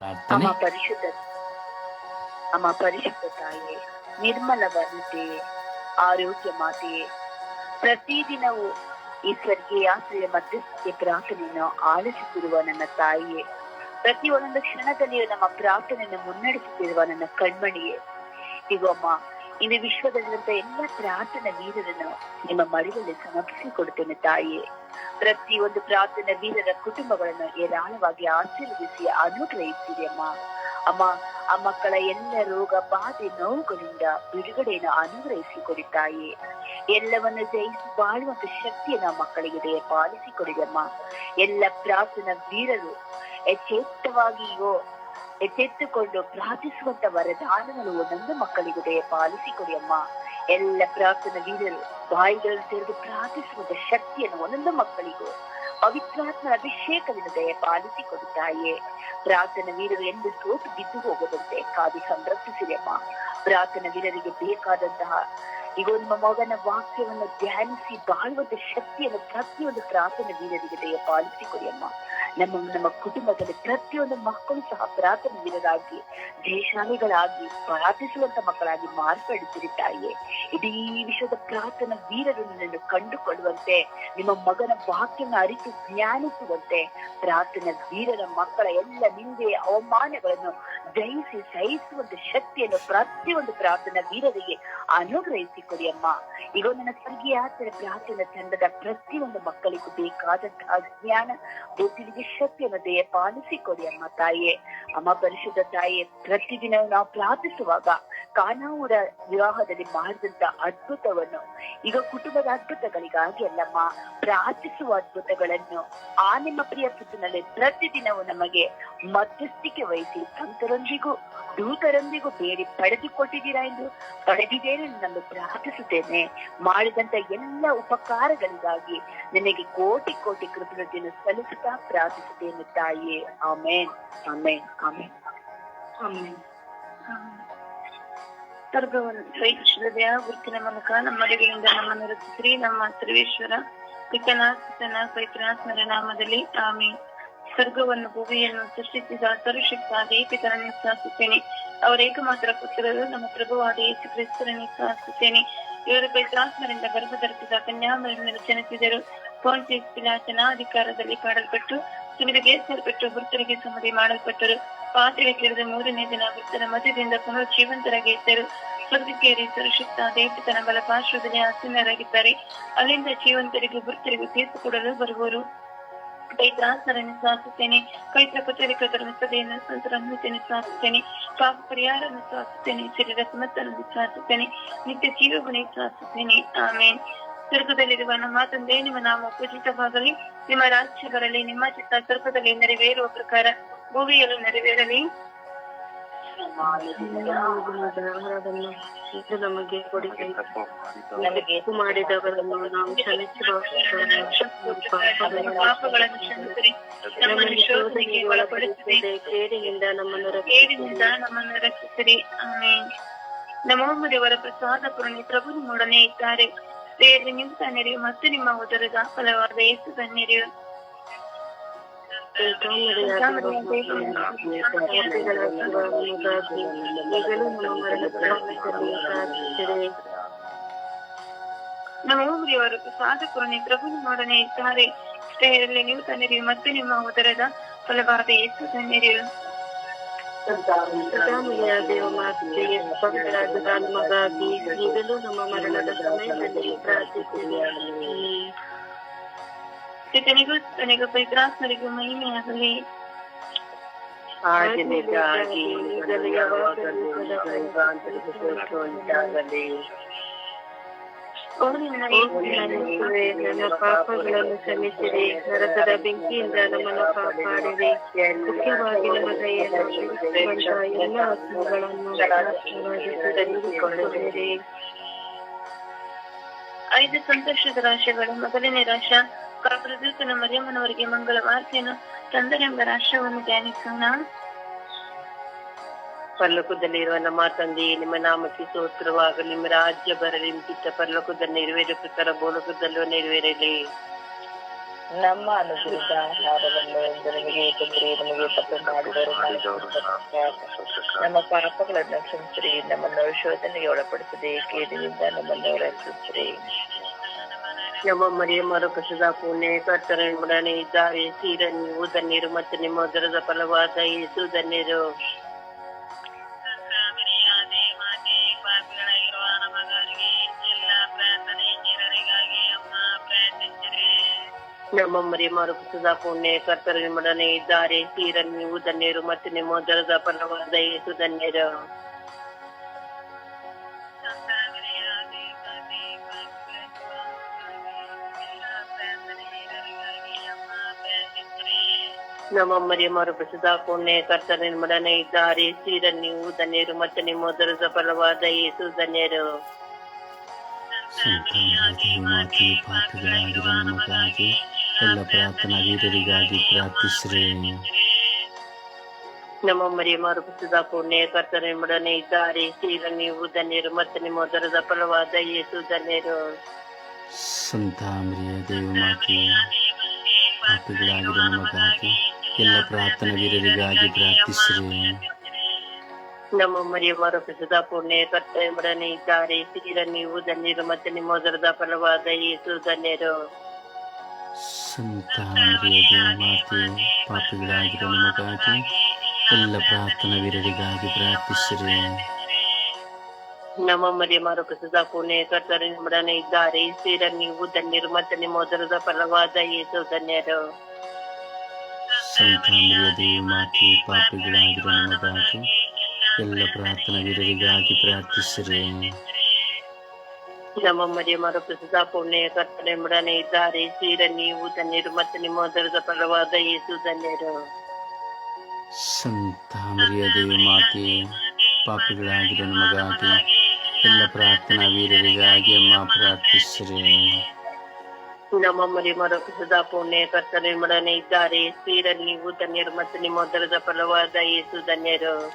ಪರಿಶುದ್ಧ, ಅಮ್ಮ ಪರಿಶುದ್ಧ ತಾಯಿಯೇ ನಿರ್ಮಲ ವರ್ಣತೆಯೇ ಆರೋಗ್ಯ ಮಾತೆಯೇ ಪ್ರತಿದಿನವೂ ಈ ಸ್ವರ್ಗೀಯ ಯಾತ್ರೆಯ ಮಧ್ಯಸ್ಥಿಕೆ ಪ್ರಾರ್ಥನೆಯನ್ನು ಆಲಿಸುತ್ತಿರುವ ನನ್ನ ತಾಯಿಯೇ ಪ್ರತಿ ಒಂದೊಂದು ಕ್ಷಣದಲ್ಲಿಯೂ ನಮ್ಮ ಪ್ರಾರ್ಥನೆಯನ್ನು ಮುನ್ನಡೆಸುತ್ತಿರುವ ನನ್ನ ಕಣ್ಮಣಿಯೇ. ಈಗ ಇಂದು ವಿಶ್ವದಲ್ಲಿರುವಂತ ಎಲ್ಲ ಪ್ರಾರ್ಥನಾ ವೀರರನ್ನು ನಿಮ್ಮ ಮಡಿಲಲ್ಲಿ ಸಮರ್ಪಿಸಿಕೊಡುತ್ತೇನೆ ತಾಯಿಯೇ. ಪ್ರತಿ ಒಂದು ಪ್ರಾರ್ಥನಾ ವೀರರ ಕುಟುಂಬಗಳನ್ನು ಏರಾಳವಾಗಿ ಆಶೀರ್ವದಿಸಿ ಅನುಗ್ರಹಿಸಿದೆ ಅಮ್ಮ. ಅಮ್ಮ, ಆ ಮಕ್ಕಳ ಎಲ್ಲ ರೋಗ ಬಾಧೆ ನೋವುಗಳಿಂದ ಬಿಡುಗಡೆಯನ್ನು ಅನುಗ್ರಹಿಸಿಕೊಡಿ ತಾಯಿ ಎಲ್ಲವನ್ನು ಜಯಿಸಿ ಬಾಳುವಂತ ಶಕ್ತಿಯನ್ನು ಮಕ್ಕಳಿಗೆ ದಯ ಪಾಲಿಸಿಕೊಡಿದಮ್ಮ ಎಲ್ಲ ಪ್ರಾರ್ಥನಾ ವೀರರು ಎಚ್ಚೆತ್ತವಾಗಿಯೋ ಎಚ್ಚೆತ್ತುಕೊಂಡು ಪ್ರಾರ್ಥಿಸುವಂತ ವರದಾನಗಳು ಒಂದೊಂದು ಮಕ್ಕಳಿಗೆ ದಯ ಪಾಲಿಸಿಕೊಡಿ ಅಮ್ಮ. ಎಲ್ಲ ಪ್ರಾರ್ಥನಾ ವೀರರು ಬಾಯಿಗಳನ್ನು ತೆರೆದು ಪ್ರಾರ್ಥಿಸುವಂತ ಶಕ್ತಿಯನ್ನು ಒಂದೊಂದು ಮಕ್ಕಳಿಗೂ ಪವಿತ್ರಾತ್ಮ ಅಭಿಷೇಕದಿಂದ ದಯ ಪಾಲಿಸಿ ಕೊಡುತ್ತಾಯೇ ಪ್ರಾರ್ಥನಾ ವೀರರು ಎಂದು ಸೋತು ಬಿದ್ದು ಹೋಗದಂತೆ ಕಾದಿ ಸಂರಕ್ಷಿಸಿದೆ ಅಮ್ಮ. ಪ್ರಾರ್ಥನಾ ವೀರರಿಗೆ ಬೇಕಾದಂತಹ ಈಗ ನಿಮ್ಮ ಮಗನ ವಾಕ್ಯವನ್ನು ಧ್ಯಾನಿಸಿ ಬಾಳುವಂತ ಶಕ್ತಿಯನ್ನು ಪ್ರತಿಯೊಂದು ಪ್ರಾರ್ಥನಾ ವೀರರಿಗೆ ದಯ ಪಾಲಿಸಿ ಅಮ್ಮ. ನಮ್ಮ ನಮ್ಮ ಕುಟುಂಬದಲ್ಲಿ ಪ್ರತಿಯೊಂದು ಮಕ್ಕಳು ಸಹ ಪ್ರಾರ್ಥನಾ ವೀರರಾಗಿ ದೇಶಾನಿಗಳಾಗಿ ಪ್ರಾರ್ಥಿಸುವಂತ ಮಕ್ಕಳಾಗಿ ಮಾರ್ಪಡಿಸಿರಿ ತಾಯಿಯೇ. ಇಡೀ ವಿಶ್ವದ ಪ್ರಾರ್ಥನಾ ವೀರರು ನಿನ್ನನ್ನು ಕಂಡುಕೊಳ್ಳುವಂತೆ, ನಿಮ್ಮ ಮಗನ ವಾಕ್ಯನ ಅರಿತು ಜ್ಞಾನಿಸುವಂತೆ ಪ್ರಾರ್ಥನಾ ವೀರರ ಮಕ್ಕಳ ಎಲ್ಲ ನಿಂದೆ ಅವಮಾನಗಳನ್ನು ಜಯಿಸಿ ಸಹಿಸುವಂತ ಶಕ್ತಿಯನ್ನು ಪ್ರತಿಯೊಂದು ಪ್ರಾರ್ಥನಾ ವೀರರಿಗೆ ಅನುಗ್ರಹಿಸಿಕೊಡಿ ಅಮ್ಮ. ಈಗ ನನ್ನ ಸ್ವರ್ಗೀಯ ಪ್ರಾರ್ಥನಾ ತಂಡದ ಪ್ರತಿಯೊಂದು ಮಕ್ಕಳಿಗೂ ಬೇಕಾದಂತಹ ಜ್ಞಾನ ಬುದ್ಧಿಗೆ ಶಕ್ತಿಯನ್ನು ದಯ ಪಾಲಿಸಿಕೊಡಿ ಅಮ್ಮ ತಾಯಿಯೇ. ಅಮ್ಮ, ಪರಿಶುದ್ಧ ತಾಯಿಯೇ ಪ್ರತಿದಿನ ನಾವು ಪ್ರಾರ್ಥಿಸುವಾಗ ಕಾನಾವುರ ವಿವಾಹದಲ್ಲಿ ಮಾಡಿದಂತ ಅದ್ಭುತವನ್ನು ಈಗ ಕುಟುಂಬದ ಅದ್ಭುತಗಳಿಗಾಗಿ ಅಲ್ಲಮ್ಮ, ಪ್ರಾರ್ಥಿಸುವ ಅದ್ಭುತಗಳನ್ನು ಆ ನಿಮ್ಮ ಪ್ರಿಯ ಸುತ್ತಿನಲ್ಲಿ ಪ್ರತಿದಿನವೂ ನಮಗೆ ಮಧ್ಯಸ್ಥಿಕೆ ವಹಿಸಿ ಸಂತರೊಂದಿಗೂ ದೂತರೊಂದಿಗೂ ಬೇರೆ ಪಡೆದುಕೊಟ್ಟಿದ್ದೀರಾ ಎಂದು ಪಡೆದಿದ್ದೇನೆ ಎಂದು ಪ್ರಾರ್ಥಿಸುತ್ತೇನೆ. ಮಾಡಿದಂತ ಎಲ್ಲ ಉಪಕಾರಗಳಿಗಾಗಿ ನಿನಗೆ ಕೋಟಿ ಕೋಟಿ ಕೃತಜ್ಞತೆಯನ್ನು ಸಲ್ಲಿಸುತ್ತಾ ಪ್ರಾರ್ಥಿಸುತ್ತೇನೆ ತಾಯಿ. ಆಮೇನ್. ಆಮೇನ್. ಆಮೇನ್. ಆಮೆನ್. ಸ್ವರ್ಗವನ್ನು ಗುರುತಿನ ಮೂಲಕ ನಮ್ಮ ಮಡಿಗಳಿಂದ ನಮ್ಮನ್ನು ರಚಿಸಿರಿ ನಮ್ಮ ಸರ್ವೇಶ್ವರ ಪಿತನ ಸುತನ ಪೈತ್ರನ ನಾಮದಲ್ಲಿ ಆಮೆ ಸ್ವರ್ಗವನ್ನು ಭೂಮಿಯನ್ನು ಸೃಷ್ಟಿಸಿದ ಸರ್ವಶಕ್ತಾದ ಪಿತನನ್ನು ವಿಶ್ವಾಸುತ್ತೇನೆ ಅವರ ಏಕಮಾತ್ರ ಪುತ್ರರು, ನಮ್ಮ ಪ್ರಭುವಾದ ಯೇಸು ಕ್ರಿಸ್ತರನ್ನು ವಿಶ್ವಾಸುತ್ತೇನೆ ಇವರು ಪವಿತ್ರಾತ್ಮರಿಂದ ಗರ್ಭಧರಿಸಿದ ಕನ್ಯಾಮರನ್ನು ಜನಿಸಿದರು. ಪೋನ್ಸಿಸ್ ಪಿಲಾಚನ ಅಧಿಕಾರದಲ್ಲಿ ಕಾಡಲ್ಪಟ್ಟು ಸಿಬಿಲಿಗೆ ಸೇರ್ಪಟ್ಟು ಮೃತರಿಗೆ ಸಮಾಧಿ ಮಾಡಲ್ಪಟ್ಟರು. ಪಾತ್ರೆ ಕೆರೆದ ಮೂರನೇ ದಿನ ವೃತ್ತನ ಮಧ್ಯದಿಂದ ಪುನರ್ ಜೀವಂತರಾಗಿ ಇದ್ದರು. ಸ್ವರ್ಗಕ್ಕೇರಿ ಸುರಕ್ಷಿತ ದೇವತನ ಬಲ ಪಾರ್ಶ್ವದಲ್ಲಿ ಆಸೀನರಾಗಿದ್ದಾರೆ. ಅಲ್ಲಿಂದ ಜೀವಂತರಿಗೆ ಮೃತರಿಗೆ ತೀರ್ಪು ಕೊಡಲು ಬರುವರು ಪೈತ್ರಾಸರನ್ನು ಸ್ವಾಸುತ್ತೇನೆ ಪೈತ್ರ ಪುತ್ರಿಕೃತರನ್ನು ಮಿತ್ರತೆಯನ್ನು ಸಂತರನ್ನು ಸ್ವಾಸುತ್ತೇನೆ ಪಾಪ ಪರಿಹಾರವನ್ನು ಸ್ವಾಸುತ್ತೇನೆ ಶರೀರ ಸಮರ್ಥನನ್ನು ಸ್ವಾಸುತ್ತೇನೆ ನಿತ್ಯ ಜೀವವನ್ನು ಸ್ವಾಸುತ್ತೇನೆ ಆಮೇನ್. ಸ್ವರ್ಗದಲ್ಲಿರುವ ನಮ್ಮ ತಂದೆ ನಿಮ್ಮ ನಾಮ ಪೂಜಿತವಾಗಲಿ. ನಿಮ್ಮ ರಾಜ್ಯ ಬರಲಿ, ನಿಮ್ಮ ಚಿತ್ತ ಸ್ವರ್ಗದಲ್ಲಿ ನೆರವೇರುವ ಪ್ರಕಾರ ಭೂಮಿಯಲ್ಲೂ ನೆರವೇರಲಿ. ಆಹಾರವನ್ನು ಇದು ನಮಗೆ ಕೊಡಿ ತಪ್ಪು ಮಾಡಿದವರನ್ನು ನಾವು ಕ್ಷಮಿಸುವ ಪಾಪಗಳನ್ನು ಕ್ಷಮಿಸಿರಿ ನಮ್ಮನ್ನು ಶೋಧನೆಗೆ ಒಳಪಡಿಸಿರಿ ಕೇಡಿನಿಂದ ನಮ್ಮನ್ನು ಕೇಡಿನಿಂದ ನಮ್ಮನ್ನು ರಕ್ಷಿಸಿರಿ ಆಮೇನ್ ನಮೋ ದೇವರ ಪ್ರಸಾದ ಪೂರ್ಣಿ ಪ್ರಭು ನಿಮ್ಮೊಡನೆ ಇದ್ದಾರೆ ಸ್ತ್ರೀಯರಲ್ಲಿ ನಿಮ್ಮ ತನ್ನಿರಿ ಮತ್ತು ನಿಮ್ಮ ಉದರದ ಫಲವಾದ ಯೇಸು ತನ್ನಿರಿ ಈಗಲೂ ನಮ್ಮ ಮರಣದ ಸಮಯದಲ್ಲಿ ಪ್ರಾರ್ಥಿಸಿರಿ ನಮೋ ದೇವರ ಪ್ರಸಾದ ಪೂರ್ಣಿ ಪ್ರಭು ನಿಮ್ಮೊಡನೆ ಇದ್ದಾರೆ ಸ್ತ್ರೀಯರಲ್ಲಿ ನೀವು ತನ್ನಿರಿ ಮತ್ತು ನಿಮ್ಮ ಉದರದ ಫಲವಾದ ಯೇಸು ತನ್ನಿರಿ ಕೃತಾಮಯ ದೇವ ಮಾತೆಗೆ ಪವಿತ್ರಾದ ನಮಗಾಗಿ ಈಗಲೂ ನಮ್ಮ ಮರಣದ ಸಮಯದಲ್ಲಿ ಪ್ರಾರ್ಥಿಸಿರಿ ಪಿತನಿಗೂ ತನಿಗೂ ಪವಿತ್ರಾತ್ಮರಿಗೂ ಮಹಿಮೆಯಾಗಲಿ ಆಗಿನಿಗಾಗಿ ಈಗಲೂ ಯಾವಾಗಲೂ ಸದಾ ಉಂಟಾಗಲಿ ಓ ನನ್ನ ಯೇಸುವೇ, ನನ್ನ ಪಾಪಗಳನ್ನು ಕ್ಷಮಿಸಿರಿ ನರಕದ ಬೆಂಕಿಯಿಂದ ನಮ್ಮನ್ನು ಕಾಪಾಡಿರಿ ಮುಖ್ಯವಾಗಿ ನಮ್ಮ ದಯೆಯನ್ನು ಕ್ಷಮಿಸುವಂತ ಎಲ್ಲ ಆತ್ಮಗಳನ್ನು ನಾಶವಾಗಿ ತೆಗೆದುಕೊಳ್ಳಿರಿ ಐದು ಸಂತೋಷದ ರಾಶಿಗಳು ಮೊದಲನೇ ರಾಶ ಪ್ರದೂತನ ಮರಿಯಮ್ಮನವರಿಗೆ ಮಂಗಳ ವಾರ್ತೆಯನ್ನು ತಂದರೆಂಬ ರಾಷ್ಟ್ರವನ್ನು ಧ್ಯಾನಿಸೋಣ. ಪರಲೋಕದಲ್ಲಿರುವ ನಮ್ಮ ತಂದೆ ನಿಮ್ಮ ನಾಮಕ್ಕೆ ಸೋತ್ರವಾಗಲು ನಿಮ್ಮ ರಾಜ್ಯ ಬರಲಿ ಚಿತ್ತ ಪರಲೋಕದಲ್ಲಿ ನೆರವೇರ ಪ್ರಕಾರ ಭೂಲೋಕದಲ್ಲೂ ನೆರವೇರಲಿ. ನಮ್ಮ ಅನುಗ್ರಹ ಆಹಾರವನ್ನು ನಮಗೆ ತಂದ್ರಿ ನಮಗೆ ತಪ್ಪು ಮಾಡಿದವರು ನಮ್ಮ ಪಾಪಗಳನ್ನು ಕ್ಷಮಿಸಿರಿ ನಮ್ಮನ್ನು ಶೋಧನೆಗೆ ಒಳಪಡಿಸದೆ ಕೇಳಿನಿಂದ ನಮ್ಮನ್ನು ರಕ್ಷಿಸಿರಿ. ನಮ್ಮ ಮರಿಯ ಮರುಕಸದ ಪುಣ್ಯ ಕರ್ತರೊಡನೆ ಇದ್ದಾರೆ ತೀರ ನೀವು ಧನ್ಯರು ಮತ್ತು ನಿಮ್ಮ ಉದರದ ಫಲವಾದ ಯೇಸು ಧನ್ಯರು ನಮ್ಮ ಮರಿಯ ಮರುಕಸದ ಪುಣ್ಯ ನಿಮ್ಮೊಡನೆ ಇದ್ದಾರೆ ತೀರ ನೀವು ಧನ್ಯರು ಮತ್ತು ನಿಮ್ಮ ಉದರದ ಫಲವಾದ ಯೇಸು ಧನ್ಯರು ನಮ್ಮ ಮರಿಯ ಮರುಕಸದ ಪುಣ್ಯ ಕರ್ತರೊಡನೆ ಇದ್ದಾರೆ ಸೀರ ನೀವು ಧನ್ಯರು ಮತ್ತು ನಿಮ್ಮ ಉದರದ ಫಲವಾದ ಯೇಸು ಧನ್ಯರು ಸಂತಾನರಾಗಿ ಮಾತೆ ಪಾಪಿಗಳಾಗಿರುವ ನಮಗಾಗಿ ಎಲ್ಲ ಪ್ರಾರ್ಥನಾ ವೀರರಿಗಾಗಿ ಪ್ರಾರ್ಥಿಸಿರಿ ನಮ್ಮ ಮರಿಯ ಮರುಕಸದ ಪುಣ್ಯ ಕರ್ತರೊಡನೆ ಇದ್ದಾರೆ ಸೀರ ನೀವು ಧನ್ಯರು ಮತ್ತು ನಿಮ್ಮ ಉದರದ ಫಲವಾದ ಯೇಸು ಧನ್ಯರು ಸಂತಾಮರಿಯ ದೇವ ಮಾತೆ ಪಾಪಿಗಳಾಗಿರುವ ನಮಗಾಗಿ ಎಲ್ಲ ಪ್ರಾರ್ಥನೆ ವೀರರಿಗಾಗಿ ಪ್ರಾರ್ಥಿಸಿರಿ. ನಮ್ಮ ಮರಿಯ ಪ್ರಸಿದ್ಧ ಪುಣ್ಯ ಕರ್ತರೊಡನೆ ಇದ್ದಾರೆ ಸೀರ ನೀವು ಧನ್ಯರು ಮತ್ತೆ ನಿಮ್ಮ ಉದರದ ಫಲವಾದ ಯೇಸು ಧನ್ಯರು. ಸಂತಾಮರಿಯ ದೇವ ಮಾತೆ ಪಾಪಿಗಳಾಗಿರುವ ನಿಮಗಾಗಿ ಎಲ್ಲ ಪ್ರಾರ್ಥನಾ ವೀರರಿಗಾಗಿ ಪ್ರಾರ್ಥಿಸಿರಿ. ನಮ್ಮ ಮರಿಯ ಪ್ರಸಿದ್ಧ ಪುಣ್ಯ ಕರ್ತರೊಡನೆ ಇದ್ದಾರೆ ಸೀರ ನೀವು ಧನ್ಯರು ಮತ್ತೆ ನಿಮ್ಮ ಉದರದ ಫಲವಾದ ಯೇಸು ಧನ್ಯರು. ಸಂತಾಮರಿಯ ದೇವ ಮಾತೆ ಪಾಪಿಗಳಾಗಿರುವ ನಮಗಾಗಿ ಎಲ್ಲ ಪ್ರಾರ್ಥನಾ ವೀರರಿಗಾಗಿ ಪ್ರಾರ್ಥಿಸಿರಿ. ನಮ್ಮ ಮರಿಯ ಮರುಕಸದ ಪುಣ್ಯ ಕರ್ತರೊಡನೆ ಇದ್ದಾರೆ. ಸೀರ ನೀವು ಧನ್ಯರು ಮತ್ತು ನಿಮ್ಮ ಉದರದ ಫಲವಾದ ಯೇಸು ಧನ್ಯರು. ಸಂತಾಮರಿಯ ದೇವಿ ಮಾತೆ ಪಾಪಿಗಳಾಗಿರೋ ನಮಗಾಗಿ ಎಲ್ಲ ಪ್ರಾರ್ಥನಾ ವೀರರಿಗಾಗಿ ಅಮ್ಮ ಪ್ರಾರ್ಥಿಸಿರಿ. ನಮ್ಮ ಮರಿ ಸದಾ ಪುಣ್ಯ ಕರ್ತರೊಡನೆ ಇದ್ದಾರೆ. ಸೀರ ನೀವು ಧನ್ಯರು ಮತ್ತು ನಿಮ್ಮ ಉದರದ ಫಲವಾದ ಯೇಸು ಧನ್ಯರು.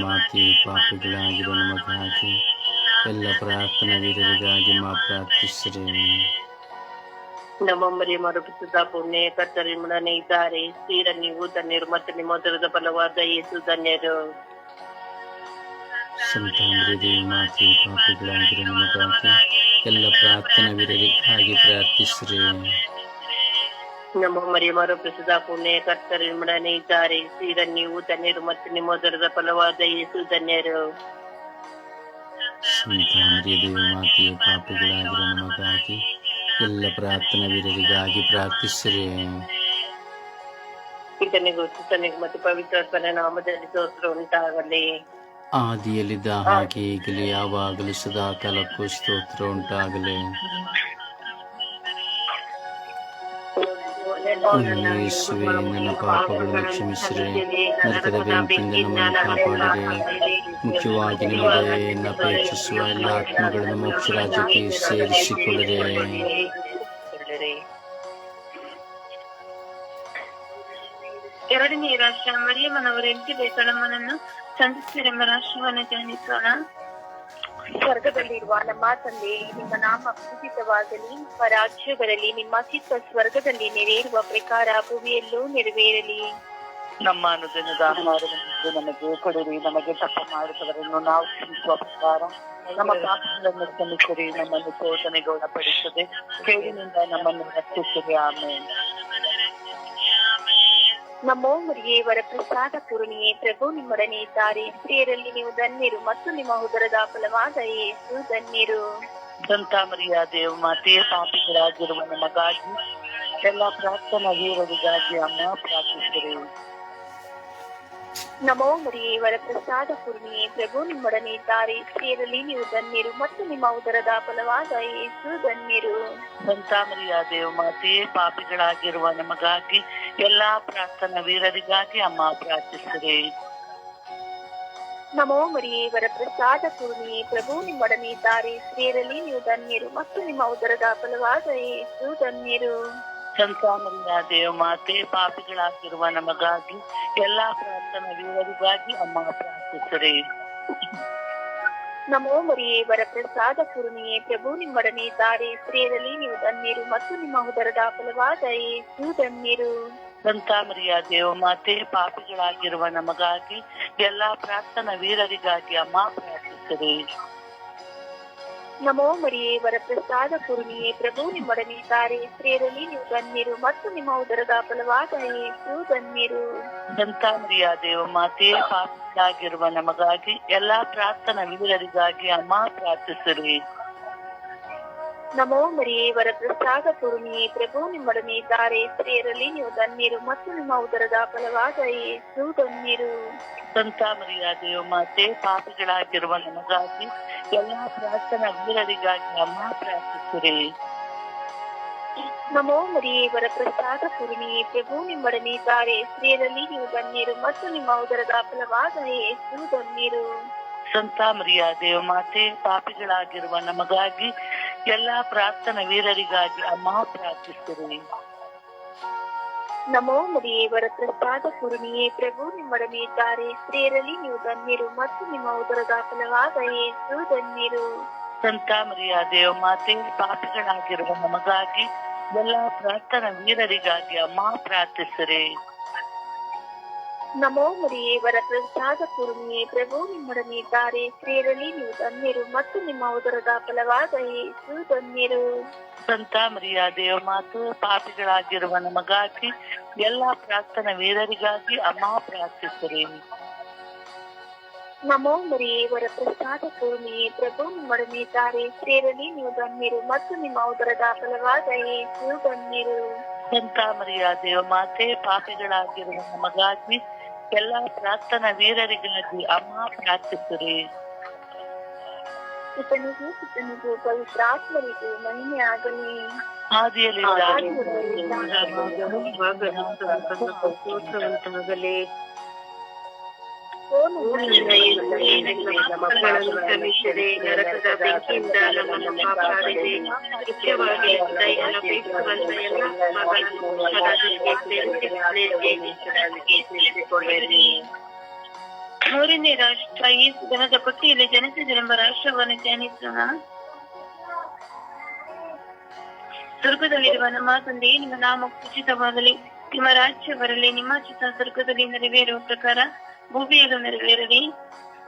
ಮಾತೆ ಪಾಪಿಗಳಾಗಿರೋ ನಮಗಾಗಿ ಎಲ್ಲ ಪ್ರಾರ್ಥನಾ ವೀರರಿಗಾಗಿ ಅಮ್ಮ ಪ್ರಾರ್ಥಿಸಿರಿ. ನಮ್ಮ ಮರಿ ಮರುಕಸದ ಪುಣ್ಯ ಕರ್ತರೊಡನೆ ಇದ್ದಾರೆ. ಸೀರ ನೀವು ಧನ್ಯರು ಮತ್ತು ನಿಮ್ಮ ಉದರದ ಫಲವಾದ ಯೇಸು ಧನ್ಯರು. ಸಂತಾಮರಿಯ ದೇವಿ ಮಾತೆ ಪಾಪಿಗಳಾಗಿರುವ ನಮಗಾಗಿ ಎಲ್ಲ ಪ್ರಾರ್ಥನಾ ಹಾಗೆ ಪ್ರಾರ್ಥಿಸ್ರಿ. ನಮ್ಮ ಮರಿ ಮರುಕಸದ ಪುಣ್ಯ ಕರ್ತರೊಡನೆ ಇದ್ದಾರೆ. ಸೀರ ನೀವು ಧನ್ಯರು ಮತ್ತು ನಿಮ್ಮ ದರದ ಫಲವಾದ ಯೇಸು ಧನ್ಯರು. ಸಂತಾಮರಿಯ ದೇವ ಮಾತೆ ಪಾಪಿಗಳಾಗಿರೋ ನಮಗಾಗಿ ಎಲ್ಲ ಪ್ರಾರ್ಥನಾ ವೀರರಿಗಾಗಿ ಪ್ರಾರ್ಥಿಸಿರಿ. ಪಿತನಿಗೂ ಸುತನಿಗೂ ಮತ್ತು ಪವಿತ್ರಾತ್ಮನ ನಾಮದಲ್ಲಿ ಸ್ತೋತ್ರ ಉಂಟಾಗಲಿ. ಆದಿಯಲ್ಲಿದ್ದ ಹಾಗೆ ಈಗಲೇ ಯಾವಾಗಲೂ ಸದಾ ಕಾಲಕ್ಕೂ ಸ್ತೋತ್ರ ಉಂಟಾಗಲಿ. ಯೇಸುವೆ ನನ್ನ ಪಾಪಗಳನ್ನು ಕ್ಷಮಿಸಿರಿ. ನರಕದ ಬೆಂಕಿಯಿಂದ ನಮ್ಮನ್ನು ಕಾಪಾಡಿರಿ. ಮುಖ್ಯವಾಗಿ ನಿಮ್ಮ ದಯೆಯನ್ನು ಅಪೇಕ್ಷಿಸುವ ಎಲ್ಲ ಆತ್ಮಗಳನ್ನು ಮೋಕ್ಷ ರಾಜ್ಯಕ್ಕೆ ಸೇರಿಸಿಕೊಳ್ಳಿರಿ. ಎರಡನೇ ರಾಷ್ಟ್ರ ಮರಿಯಮ್ಮನವರು ಎಂಟಿ ಬೇಕಳಮ್ಮನನ್ನು ಸಂಧಿಸಿರೆಂಬ ರಾಷ್ಟ್ರವನ್ನು ಧ್ಯಾನಿಸೋಣ. ಸ್ವರ್ಗದಲ್ಲಿರುವ ನಮ್ಮ ತಂದೆ ನಿಮ್ಮ ನಾಮ ಪೂಜಿತವಾಗಲಿ ನಿಮ್ಮ ರಾಜ್ಯ ಬರಲಿ ನಿಮ್ಮ ಚಿತ್ತ ಸ್ವರ್ಗದಲ್ಲಿ ನೆರೆಯಿರುವ ಪ್ರಕಾರ ಭೂಮಿಯಲ್ಲೂ ನೆರವೇರಲಿ. ನಮ್ಮ ಅನುದಿನದ ಆಹಾರವನ್ನು ನಮಗೆ ಕೊಡಿರಿ ನಮಗೆ ತಪ್ಪು ಮಾಡುತ್ತವರನ್ನು ನಾವು ಕ್ಷಮಿಸುವ ಪ್ರಕಾರ ನಮ್ಮ ಪಾಪಗಳನ್ನು ಕ್ಷಮಿಸಿರಿ ನಮ್ಮನ್ನು ಶೋಧನೆಗೆ ಒಳಪಡಿಸದೆ ಕೇಳಿನಿಂದ ನಮ್ಮನ್ನು ರಕ್ಷಿಸಿರಿ. ಆಮೇಲೆ ನಮೋ ಮರಿಯೇ ವರಪ್ರಸಾದ ಪೂರ್ಣಿಯೇ ಪ್ರಭು ನಿಮ್ಮೊಡನೆ ಇದ್ದಾರೆ. ಸ್ತ್ರೀಯರಲ್ಲಿ ನೀವು ಧನ್ಯರು ಮತ್ತು ನಿಮ್ಮ ಉದರದ ಫಲವಾದ ಯೇಸು ಧನ್ಯರು. ಸಂತ ಮರಿಯ ದೇವ ಮಾತೆಯ ಪಾಪಿಗಳಾಗಿರುವ ನಮಗಾಗಿ ಎಲ್ಲ ಪ್ರಾರ್ಥನಾ ವೀರರಿಗಾಗಿ ಅಮ್ಮ ಪ್ರಾರ್ಥಿಸಿರಿ ನಮೋ ಮರಿಯೇ ವರಪ್ರಸಾದ ಪೂರ್ಣಿಯೇ ಪ್ರಭು ನಿಮ್ಮೊಡನೆ ಇದ್ದಾರೆ. ಸ್ತ್ರೀಯರಲ್ಲಿ ನೀವು ಧನ್ಯರು ಮತ್ತು ನಿಮ್ಮ ಉದರದ ಫಲವಾದ ಯೇಸು ಧನ್ಯರು. ಸಂತಾಮರಿಯ ದೇವ ಮಾತೆಯೇ ಪಾಪಿಗಳಾಗಿರುವ ನಮಗಾಗಿ ಎಲ್ಲಾ ಪ್ರಾರ್ಥನಾ ವೀರರಿಗಾಗಿ ಅಮ್ಮ ಪ್ರಾರ್ಥಿಸಿರಿ. ನಮೋ ಮರಿಯೇ ವರಪ್ರಸಾದ ಪೂರ್ಣಿಯೇ ಪ್ರಭು ನಿಮ್ಮೊಡನೆ ಇದ್ದಾರೆ. ಸ್ತ್ರೀಯರಲ್ಲಿ ನೀವು ಧನ್ಯರು ಮತ್ತು ನಿಮ್ಮ ಉದರದ ಫಲವಾದ ಯೇಸು ಧನ್ಯರು. ಸಂತಾಮರಿಯ ದೇವ ಮಾತೆ ಪಾಪಿಗಳಾಗಿರುವ ನಮಗಾಗಿ ಎಲ್ಲಾ ವೀರರಿಗಾಗಿ ಅಮ್ಮ ಪ್ರಾರ್ಥಿಸಿರಿ ನಮೋ ಮರಿಯೇ ವರ ಪ್ರಸಾದ ಪೂರ್ಣಿಯೇ ಪ್ರಭು ನಿಮ್ಮೊಡನೆ ಇದ್ದಾರೆ ಸ್ತ್ರೀಯರಲ್ಲಿ ನೀವು ತನ್ನೀರು ಮತ್ತು ನಿಮ್ಮ ಉದರದ ಫಲವಾದ ಯೇಸು ಧನ್ಯರು ಸಂತ ಮರಿಯ ದೇವ ಮಾತೆ ಪಾಪಿಗಳಾಗಿರುವ ನಮಗಾಗಿ ಎಲ್ಲಾ ಪ್ರಾರ್ಥನಾ ವೀರರಿಗಾಗಿ ಅಮ್ಮ ಪ್ರಾರ್ಥಿಸಿರಿ ನಮೋ ಮರಿಯೇ ವರ ಪ್ರಸಾದ ಪೂರ್ಣಿಯೇ ಪ್ರಭು, ನಿಮ್ಮೊಡನೆ ಇದ್ದಾರೆ ಸ್ತ್ರೀಯರಲ್ಲಿ ನೀವು ಧನ್ಯರು ಮತ್ತು ನಿಮ್ಮ ಉದರದ ಫಲವಾದ ಯೇಸು ಧನ್ಯರು ದೇವ ಮಾತೆ, ಪಾಪಿಗಳಾಗಿರುವ ನಮಗಾಗಿ ಎಲ್ಲಾ ಪ್ರಾರ್ಥನಾ ವೀರರಿಗಾಗಿ ಅಮ್ಮ ಪ್ರಾರ್ಥಿಸಿರಿ ನಮೋ ಮರಿಯೇ ವರ ಪ್ರಸಾದ ಪೂರ್ಣಿಯೇ ಪ್ರಭು ನಿಮ್ಮೊಡನೆ ಇದ್ದಾರೆ. ಸ್ತ್ರೀಯರಲ್ಲಿ ನೀವು ಧನ್ಯರು ಮತ್ತು ನಿಮ್ಮ ಉದರದ ಫಲವಾದ ಯೇಸು ಧನ್ಯರು. ಸಂತ ಮರಿಯ ದೇವ ಮಾತೆ ಪಾಪಿಗಳಾಗಿರುವ ನಮಗಾಗಿ ಎಲ್ಲಾ ಪ್ರಾರ್ಥನಾ ವೀರರಿಗಾಗಿ ಅಮ್ಮ ಪ್ರಾರ್ಥಿಸಿರಿ ನಮೋ ಮರಿಯೇ ವರ ಪ್ರಸಾದ ಪೂರ್ಣಿಯೇ ಪ್ರಭು ನಿಮ್ಮೊಡನೆ ಇದ್ದಾರೆ. ಸ್ತ್ರೀಯರಲ್ಲಿ ನೀವು ಧನ್ಯರು ಮತ್ತು ನಿಮ್ಮ ಉದರದ ಫಲವಾದ ಯೇಸು ಧನ್ಯರು. ಸಂತ ಮರಿಯ ದೇವ ಮಾತೆ ಪಾಪಿಗಳಾಗಿರುವ ನಮಗಾಗಿ ಎಲ್ಲಾ ಪ್ರಾರ್ಥನಾ ವೀರರಿಗಾಗಿ ಅಮ್ಮ ಪ್ರಾರ್ಥಿಸಿರಿ ನಮೋ ಮರಿಯೇ ವರಪ್ರಸಾದ ಪೂರ್ಣಿಯೇ ಪ್ರಭು ನಿಮ್ಮೊಡನೆ ಇದ್ದಾರೆ. ಸ್ತ್ರೀಯರಲ್ಲಿ ನೀವು ಧನ್ಯರು ಮತ್ತು ನಿಮ್ಮ ಉದರದ ಫಲವಾದ ಯೇಸು ಧನ್ಯರು. ಸಂತ ಮರಿಯ ದೇವ ಮಾತೆ ಪಾಪಿಗಳಾಗಿರುವ ನಮಗಾಗಿ ಎಲ್ಲಾ ಪ್ರಾರ್ಥನಾ ವೀರರಿಗಾಗಿ ಅಮ್ಮ ಪ್ರಾರ್ಥಿಸಿರಿ. ನಮೋ ಮರಿಯೇ ವರ ಪ್ರಸಾದ ಪೂರ್ಣಿಯೇ ಪ್ರಭು ನಿಮ್ಮೊಡನೆ ಇದ್ದಾರೆ ಸ್ತ್ರೀಯರಲ್ಲಿ ನೀವು ಧನ್ಯರು ಮತ್ತು ನಿಮ್ಮ ಉದರದ ಫಲವಾದ ಯೇಸು ಧನ್ಯರು. ಸಂತ ಮರಿಯಾ ದೇವ ಮಾತು ಪಾಪಿಗಳಾಗಿರುವ ನಮಗಾಗಿ ಎಲ್ಲಾ ಪ್ರಾರ್ಥನಾ ವೀರರಿಗಾಗಿ ಅಮ್ಮ ಪ್ರಾರ್ಥಿಸಿರಿ ನಮೋ ಮರಿಯೇ ವರ ಪ್ರಸಾದ ಪೂರ್ಣಿಯೇ ಪ್ರಭು ನಿಮ್ಮೊಡನೆ ಇದ್ದಾರೆ ಸ್ತ್ರೀಯರಲ್ಲಿ ನೀವು ಧನ್ಯರು ಮತ್ತು ನಿಮ್ಮ ಉದರದ ಫಲವಾದ ಯೇಸು ಧನ್ಯರು. ಸಂತ ಮರಿಯಾ ದೇವ ಮಾತೆ ಪಾಪಿಗಳಾಗಿರುವ ನಮಗಾಗಿ ಎಲ್ಲಾ ಪ್ರಾರ್ಥನಾ ವೀರರಿಗಾಗಿ ಅಮ್ಮ ಪ್ರಾರ್ಥಿಸುರಿ. ಪಿತನಿಗೂ ಪಿತನಿಗೂ ಪವಿತ್ರ ಆತ್ಮರಿಗೂ ಮಹಿಮೆ ಆಗಲಿ. ಆದಿಯಲ್ಲಿ ಸ್ತೋತ್ರವಂತಾಗಲಿ ಸೇರಿಸಿಕೊಳ್ಳಿರಿ ಮೂರನೇ ರಾಷ್ಟ್ರ, ಈ ದಿನದ ಪಟ್ಟಿಯಲ್ಲಿ ಜನಿಸಿದರೆಂಬ ರಾಷ್ಟ್ರವನ್ನು ಧ್ಯಾನಿಸೋಣ. ಸ್ವರ್ಗದಲ್ಲಿರುವ ನಮ್ಮ ತಂದೆ, ನಿಮ್ಮ ನಾಮ ಉಚಿತವಾಗಲಿ. ನಿಮ್ಮ ರಾಜ್ಯ ಬರಲಿ, ನಿಮ್ಮ ಚಿತ್ತ ಸ್ವರ್ಗದಲ್ಲಿ ನೆರವೇರುವ ಪ್ರಕಾರ ಭೂಮಿಯಲ್ಲೂ ನೆರವೇರಲಿ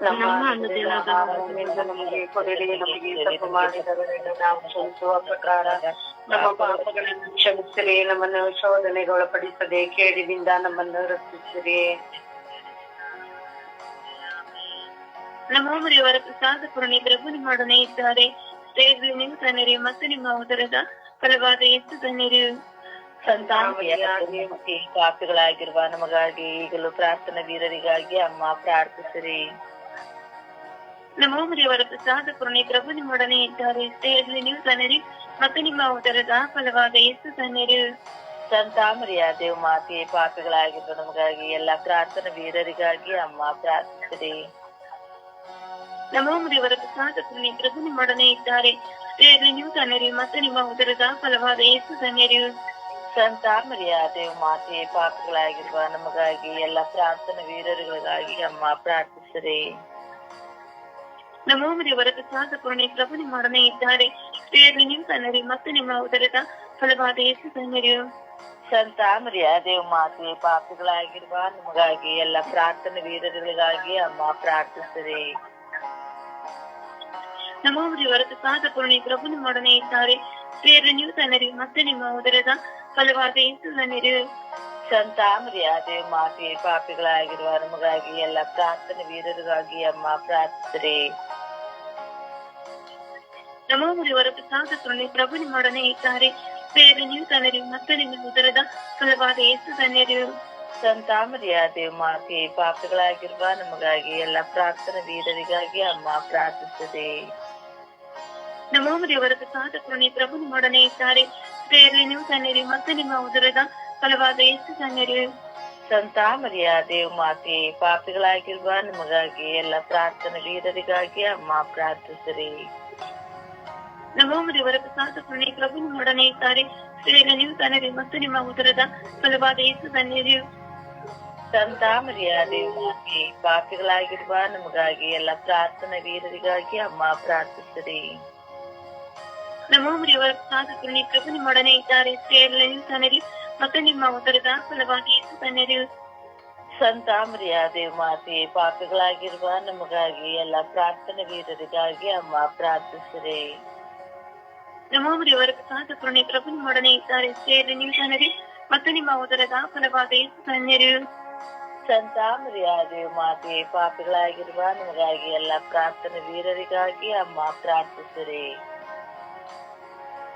ನಮ್ಮ ಅನುದಿನದ ನಮಗೆ ಕೊಡಿರಿ ನಮಗೆ ತಪ್ಪು ಮಾಡಿದವರನ್ನು ನಾವು ಕ್ಷಮಿಸುವ ಪ್ರಕಾರ ನಮ್ಮ ಪಾಪಗಳನ್ನು ಕ್ಷಮಿಸಿರಿ ನಮ್ಮನ್ನು ಶೋಧನೆಗೆ ಒಳಪಡಿಸದೆ ಕೇಳಿದಿಂದ ನಮ್ಮನ್ನು ರಕ್ಷಿಸಿರಿ. ನಮ್ಮ ಮುರಿಯವರ ಪ್ರಸಾದ ಪೂರ್ಣಿ ಪ್ರಭು ಮಾಡನೇ ಇದ್ದಾರೆ. ದೇವರು ನಿಮ್ಮ ತನ್ನರಿ ಮತ್ತು ನಿಮ್ಮ ಉದರದ ಫಲವಾದ ಎಷ್ಟು ತನ್ನರಿ ಪಾಪಿಗಳಾಗಿರುವ ನಮಗಾಗಿ ಈಗಲೂ ಪ್ರಾರ್ಥನಾ ವೀರರಿಗಾಗಿ ಅಮ್ಮ ಪ್ರಾರ್ಥಿಸಿರಿ. ನಮ್ಮ ದೇವರ ಪ್ರಸಾದ ಪೂರ್ಣಿ ಪ್ರಭು ನಿಮ್ಮೊಡನೆ ಇದ್ದಾರೆ. ದೇವರು ನೀವು ತನ್ನರಿ ಮತ್ತು ನಿಮ್ಮ ಉದರದ ಫಲವಾದ ಎಷ್ಟು ತನ್ನರಿ. ಸಂತಾಮರಿಯ ದೇವ ಮಾತೆ ಪಾಪಿಗಳಾಗಿರುವ ನಮಗಾಗಿ ಎಲ್ಲಾ ಪ್ರಾರ್ಥನಾ ವೀರರಿಗಾಗಿ ಅಮ್ಮ ಪ್ರಾರ್ಥಿಸಿರಿ. ನಮೋ ಮುರಿಯವರ ಪ್ರಸಾದ ಪೂರ್ಣಿ ಪ್ರಭು ನಿಮ್ಮೊಡನೆ ಇದ್ದಾರೆ. ದೇವರು ನೀವು ಮತ್ತು ನಿಮ್ಮ ಉದರದ ಫಲವಾದ ಎಷ್ಟು ತನ್ನರಿ. ಸಂತ ಮರಿಯ ದೇವ ಮಾತೆ, ಪಾಪಗಳಾಗಿರುವ ನಮಗಾಗಿ, ಎಲ್ಲ ಪ್ರಾರ್ಥನಾ ವೀರರುಗಳಿಗಾಗಿ ಅಮ್ಮ ಪ್ರಾರ್ಥಿಸಿರಿ. ನಮ್ಮ ಮುರಿಯವರ ಸಾಧ ಪೂರ್ಣಿ ಪ್ರಭು ನಿಮ್ಮೊಡನೆ ಇದ್ದಾರೆ. ದೇವರು ನೀವು ತನ್ನರಿ ಮತ್ತು ನಿಮ್ಮ ಉದರದ ಫಲವಾದ ಯೇಸು ತನ್ನರಿ ಸಂತ ಮಾತೆ, ಪಾಪಗಳಾಗಿರುವ ನಮಗಾಗಿ, ಎಲ್ಲ ಪ್ರಾರ್ಥನಾ ವೀರರುಗಳಿಗಾಗಿ ಅಮ್ಮ ಪ್ರಾರ್ಥಿಸಿರಿ. ನಮ್ಮ ಮುರಿಯವರ ಸಾಧ ಪೂರ್ಣಿ ಪ್ರಭು ನಿಮ್ಮೊಡನೆ ಇದ್ದಾರೆ. ದೇವರು ನೀವು ತನ್ನರಿ ಮತ್ತು ನಿಮ್ಮ ಉದರದ ಫಲವಾದ ನನಗೆ ಸಂತ ಮರ್ಯಾದೆ ಮಾತೆ, ಪಾಪಿಗಳಾಗಿರುವ ನಮಗಾಗಿ, ಎಲ್ಲ ಪ್ರಾರ್ಥನೆ ವೀರರಿಗಾಗಿ ಅಮ್ಮ ಪ್ರಾರ್ಥಿಸಿರಿ. ನಮ್ಮ ಮುರಿಯವರ ಪ್ರಸಾದ ಪೂರ್ಣಿ ಪ್ರಭು ನಿಮ್ಮೊಡನೆ ಇದ್ದಾರೆ. ಬೇರೆ ನೀವು ತನ್ನರಿ ಮತ್ತೆ ನಿಮ್ಮ ಉದರದ ಫಲವಾದ ಏಸು ತನ್ನರಿ. ಸಂತ ಮರ್ಯಾದೆ ಮಾತೆ, ಪಾಪಿಗಳಾಗಿರುವ ನಮಗಾಗಿ, ಎಲ್ಲ ಪ್ರಾರ್ಥನೆ ವೀರರಿಗಾಗಿ ಅಮ್ಮ ಪ್ರಾರ್ಥಿಸಿರಿ. ನಮ್ಮ ಮುರಿಯವರ ಪ್ರಸಾದ ಪೂರ್ಣಿ ಪ್ರಭು ನಿಮ್ಮೊಡನೆ ಇದ್ದಾರೆ. ದೇವರು ನೀವು ಸನ್ನಿರಿ ಮತ್ತು ನಿಮ್ಮ ಉದರದ ಫಲವಾದ ಎಷ್ಟು ತನ್ನರಿ ಸಂತ ಮರಿಯ ದೇವ್ ಮಾತೆ ಪಾಪಿಗಳಾಗಿರುವ ನಮಗಾಗಿ ಎಲ್ಲ ಪ್ರಾರ್ಥನಾ ವೀರರಿಗಾಗಿ ಅಮ್ಮ ಪ್ರಾರ್ಥಿಸಿರಿ. ನಮ್ಮ ವರ ಪ್ರಸಾದ ಪೂರ್ಣಿ ಪ್ರಭು ನಿಮ್ಮೊಡನೆ ಇದ್ದಾರೆ. ದೇವರು ನೀವು ತನ್ನರಿ ಮತ್ತು ನಿಮ್ಮ ಉದರದ ಫಲವಾದ ಎಷ್ಟು ತನ್ನರಿ ಸಂತ ಮರ್ಯಾದೆ ಮಾತೆ ಪಾಪಿಗಳಾಗಿರುವ ನಮಗಾಗಿ ಎಲ್ಲ ಪ್ರಾರ್ಥನಾ ವೀರರಿಗಾಗಿ ಅಮ್ಮ ಪ್ರಾರ್ಥಿಸಿರಿ. ನಮೋ ಮರಿಯವರ ಸಾಧಕರು ಪ್ರಭು ನಿಮ್ಮೊಡನೆ ಇದ್ದಾರೆ ಸ್ತ್ರೀಯರಲ್ಲಿ ಮತ್ತು ನಿಮ್ಮ ಉದರದ ಫಲವಾಗಿ ಯೇಸು ತನ್ನರಿ ಸಂತ ಮರ್ಯಾದೆ ಮಾತೆ ಪಾಪಗಳಾಗಿರುವ ನಮಗಾಗಿ ಎಲ್ಲ ಪ್ರಾರ್ಥನೆ ವೀರರಿಗಾಗಿ ಅಮ್ಮ ಪ್ರಾರ್ಥಿಸಿರಿ. ನಮೋ ಸಾಧ ಸಾಧಕರು ಪ್ರಭು ನಿಮ್ಮೊಡನೆ ಇದ್ದಾರೆ ಸ್ತ್ರೀಯರಲ್ಲಿ ತನರಿ ಮತ್ತು ನಿಮ್ಮ ಉದರದ ಫಲವಾದ ಯೇಸು ಸಂತಾಮರಿಯ ಸಂತ ಮರ್ಯಾದೆ ಮಾತೆ ಪಾಪಿಗಳಾಗಿರುವ ನಮಗಾಗಿ ಎಲ್ಲ ಪ್ರಾರ್ಥನೆ ವೀರರಿಗಾಗಿ ಅಮ್ಮ ಪ್ರಾರ್ಥಿಸಿರಿ.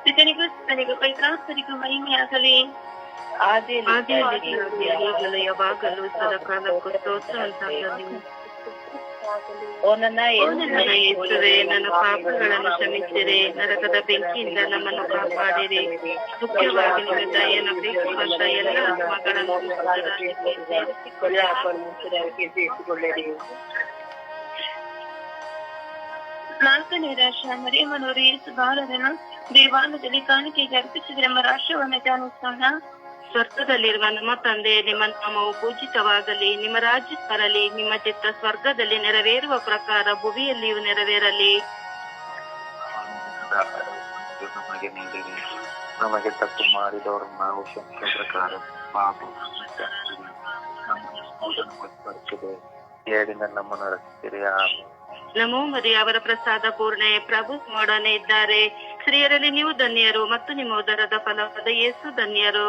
ಪಿತನಿಗೂ ಸುತನಿಗೂ ಪವಿತ್ರಾತ್ಮರಿಗೂ ಮಹಿಮೆಯಾಗಲಿ ಈಗಲೂ ಯಾವಾಗಲೂ ಸದಾಕಾಲಕ್ಕೂ ಸ್ತೋತ್ರ ಉಂಟಾಗಲಿ ಓ ನನ್ನ ಯೇಸುವೆ ನನ್ನ ಪಾಪಗಳನ್ನು ಕ್ಷಮಿಸಿರಿ. ನರಕದ ಬೆಂಕಿಯಿಂದ ನಮ್ಮನ್ನು ಕಾಪಾಡಿರಿ. ಮುಖ್ಯವಾಗಿ ನಿಮ್ಮ ದಯೆಯನ್ನು ಪ್ರೀತಿಸುವಂತ ಎಲ್ಲ ಆತ್ಮಗಳನ್ನು ಸೇರಿಸಿಕೊಳ್ಳಿ. ನಾಲ್ಕನೇ ರಾಷ್ಟ್ರ ಮರಿಯಮ್ಮನವರು ಯೇಸು ಬಾಲರನ್ನು ದೇವಾಲಯದಲ್ಲಿ ಕಾಣಿಕೆಗೆ ಅರ್ಪಿಸಿದರೆಂಬ ರಾಷ್ಟ್ರವನ್ನು ಧ್ಯಾನಿಸೋಣ ಸ್ವರ್ಗದಲ್ಲಿರುವ ನಮ್ಮ ತಂದೆ ನಿಮ್ಮ ನಾಮವು ಪೂಜಿತವಾಗಲಿ ನಿಮ್ಮ ರಾಜ್ಯ ಬರಲಿ ನಿಮ್ಮ ಚಿತ್ತ ಸ್ವರ್ಗದಲ್ಲಿ ನೆರವೇರುವ ಪ್ರಕಾರ ಭುವಿಯಲ್ಲಿಯೂ ನೆರವೇರಲಿ. ನಮಗೆ ನೀಡಿರಿ. ನಮಗೆ ತಪ್ಪು ಮಾಡಿದವರು ನಾವು ಪ್ರಕಾರ ಪಾಪ ನಮ್ಮನ್ನು ಏಳಿನ ನಮ್ಮನ್ನು ರಕ್ಷಿಸಿರಿ. ಆಮೇಲೆ ನಮೋ ಮರಿ ಅವರ ಪ್ರಸಾದ ಪೂರ್ಣೆ ಪ್ರಭು ಮೋಡನೇ ಇದ್ದಾರೆ. ಸ್ತ್ರೀಯರಲ್ಲಿ ನೀವು ಧನ್ಯರು ಮತ್ತು ನಿಮ್ಮ ಉದರದ ಫಲವಾದ ಯೇಸು ಧನ್ಯರು.